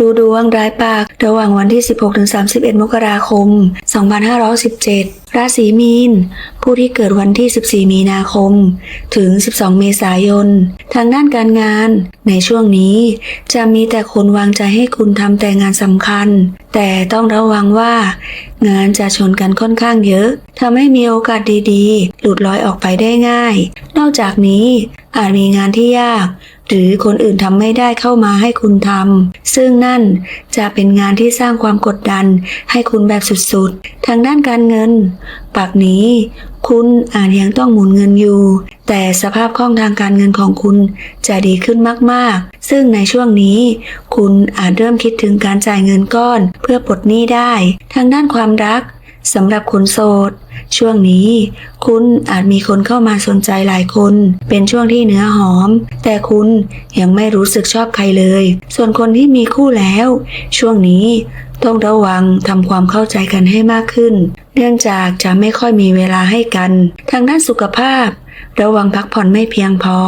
ดูดวงรายปากระหว่างวันที่ 16-31 มกราคม 2517 ราศีมีน ผู้ที่เกิดวันที่ 14 มีนาคม ถึง 12 เมษายน ทางด้านการงาน ในช่วงนี้จะมีแต่คนวางใจให้คุณทำแต่งานสำคัญ แต่ต้องระวังว่า งานจะชนกันค่อนข้างเยอะทำให้มีโอกาสดีๆ หลุดลอยออกไปได้ง่าย นอกจากนี้อาจมีงานที่ยาก หรือคนอื่นทำไม่ได้เข้ามาให้คุณทำซึ่งนั่นจะเป็นงานที่สร้างความกดดันให้คุณแบบสุดๆ ทางด้านการเงิน ปากนี้คุณอาจยังต้องหมุนเงินอยู่ แต่สภาพคล่องทางการเงินของคุณจะดีขึ้นมากๆ ซึ่งในช่วงนี้ คุณอาจเริ่มคิดถึงการจ่ายเงินก้อน เพื่อปลดหนี้ได้ ทางด้านความรัก สำหรับคนโสด ช่วงนี้คุณอาจมีคนเข้ามาสนใจหลายคน เป็นช่วงที่เนื้อหอม แต่คุณยังไม่รู้สึกชอบใครเลย ส่วนคนที่มีคู่แล้ว ช่วงนี้ต้องระวังทำความเข้าใจกันให้มากขึ้น เนื่องจากจะไม่ค่อยมีเวลาให้กัน ทางด้านสุขภาพ ระวังพักผ่อนไม่เพียงพอ